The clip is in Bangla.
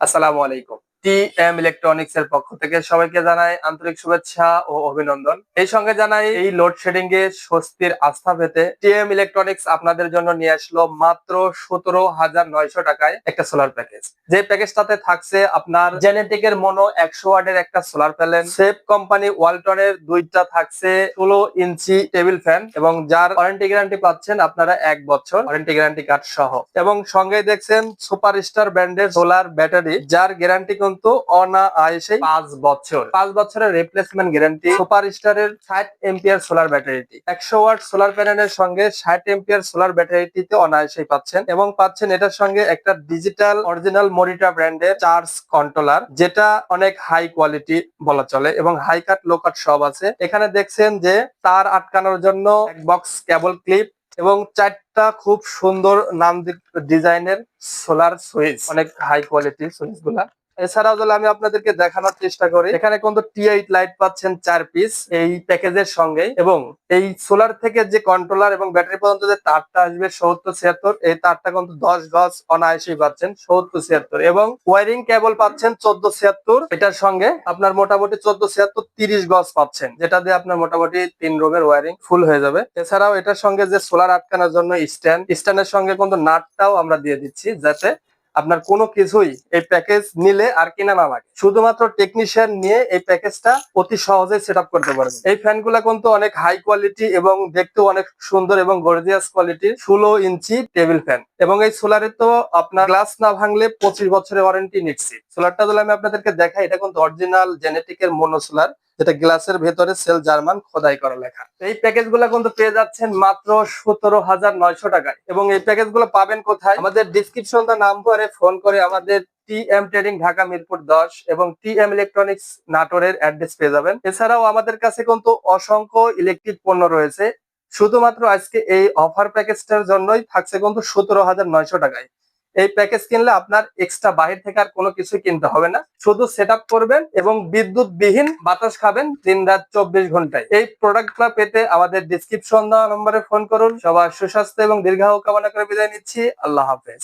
আসসালামু আলাইকুম। টি এম ইলেকট্রনিক্স এর পক্ষ থেকে সবাইকে জানাই আন্তরিক শুভেচ্ছা ও অভিনন্দন। এই সঙ্গে জানাই এই লোডশেডিং এ স্বস্তির আস্থা পেতে টি এম ইলেকট্রনিক্স আপনাদের জন্য নিয়ে আসলো মাত্র সতেরো হাজার নয়শো টাকায় একটা সোলার প্যাকেজ যে প্যাকেজটাতে থাকছে আপনার জেনেটিক এর মনো একশো ওয়ার্ডের একটা সোলার প্যানেল সেফ কোম্পানি ওয়ালটনের দুইটা থাকছে ষোলো ইঞ্চি টেবিল ফ্যান এবং যার ওয়ারেন্টি গ্যারান্টি পাচ্ছেন আপনারা এক বছর ওয়ারেন্টি গ্যারান্টি কার্ড সহ। এবং সঙ্গে দেখছেন সুপার স্টার ব্র্যান্ডের সোলার ব্যাটারি যার গ্যারান্টি কিন্তু অনা আয়েসে পাঁচ বছর। পাঁচ বছরের রিপ্লেসমেন্ট গ্যারান্টি সুপার স্টারের ষাট এম্পিয়ার সোলার ব্যাটারিটি একশো ওয়াট সোলার প্যানেলের সঙ্গে ষাট এম্পিয়ার সোলার ব্যাটারিটিতে অনায়াসেই পাচ্ছেন এবং পাচ্ছেন এটার সঙ্গে একটা ডিজিটাল অরিজিনাল মরিটা ব্র্যান্ডের চার্জ কন্ট্রোলার যেটা অনেক হাই কোয়ালিটি বলা চলে এবং হাই কাট লো কাট সব আছে। এখানে দেখছেন যে তার আটকানোর জন্য বক্স কেবল ক্লিপ এবং চারটা খুব সুন্দর নাম ডিজাইনের সোলার সুইচ অনেক হাই কোয়ালিটির সুইচগুলা। এছাড়াও যদি আমি আপনাদেরকে দেখানোর চেষ্টা করি। এখানে কিন্তু টি এইট লাইট পাচ্ছেন চার পিস এই প্যাকেজের সঙ্গে এবং এই সোলার থেকে যে কন্ট্রোলার এবং ব্যাটারি পর্যন্ত যে তারটা আসবে সত্তর ছিয়াত্তর, এই তারটা কিন্তু দশ গজ অনায়াসেই পাচ্ছেন সত্তর ছিয়াত্তর এবং ওয়ারিং কেবল পাচ্ছেন চোদ্দ ছিয়াত্তর। এটার সঙ্গে আপনার মোটামুটি চোদ্দ ছিয়াত্তর তিরিশ গজ পাচ্ছেন, যেটা দিয়ে আপনার মোটামুটি তিন রুমের ওয়ারিং ফুল হয়ে যাবে। এছাড়াও এটার সঙ্গে যে সোলার আটকানোর জন্য স্ট্যান্ড স্ট্যান্ডের সঙ্গে কিন্তু নাটটাও আমরা দিয়ে দিচ্ছি যাতে আপনার কোনো কিছুই এই প্যাকেজ নিলে আর কিনা না লাগে। শুধুমাত্র টেকনিশিয়ান নিয়ে এই প্যাকেজটা অতি সহজে সেট করতে পারবে এই ফ্যানগুলা কিন্তু অনেক হাই কোয়ালিটি এবং দেখতেও অনেক সুন্দর এবং গর্জিয়াস কোয়ালিটির ষোলো ইঞ্চি টেবিল ফ্যান এবং এই সোলারে তো আপনার গ্লাস না ভাঙলে পঁচিশ বছরের ওয়ারেন্টি নিচ্ছি সোলারটা যদি আমি আপনাদেরকে দেখাই, এটা কিন্তু অরিজিনাল জেনেটিকের মনো সোলার যেটা গ্লাসের ভেতরে সেল জার্মান খোদাই করা লেখা। এই প্যাকেজগুলা কিন্তু পেয়ে যাচ্ছেন মাত্র সতেরো হাজার নয়শো টাকায়। এবং এই প্যাকেজগুলো পাবেন কোথায়? আমাদের ডিসক্রিপশন নাম্বারে ফোন করে আমাদের T M trading Dhaka Mirpur দশ এবং ইলেকট্রনিক্স নাটোরের অ্যাড্রেস পেয়ে যাবেন। এছাড়াও আমাদের কাছে কিন্তু অসংখ্য ইলেকট্রিক পণ্য রয়েছে। শুধুমাত্র আজকে এই অফার প্যাকেজটার জন্যই থাকছে কিন্তু সতেরো হাজার নয়শো টাকায়। এই প্যাকেজ কিনলে আপনার এক্সট্রা বাহির থেকে আর কোনো কিছু কিনতে হবে না। শুধু সেট করবেন এবং বিদ্যুৎ বিহীন বাতাস খাবেন দিন রাত চব্বিশ ঘন্টায়। এই প্রোডাক্টগুলো পেতে আমাদের ডিসক্রিপশন দেওয়া নম্বরে ফোন করুন। সবার সুস্বাস্থ্য এবং দীর্ঘ কামনা করে বিদায় নিচ্ছি। আল্লাহ হাফেজ।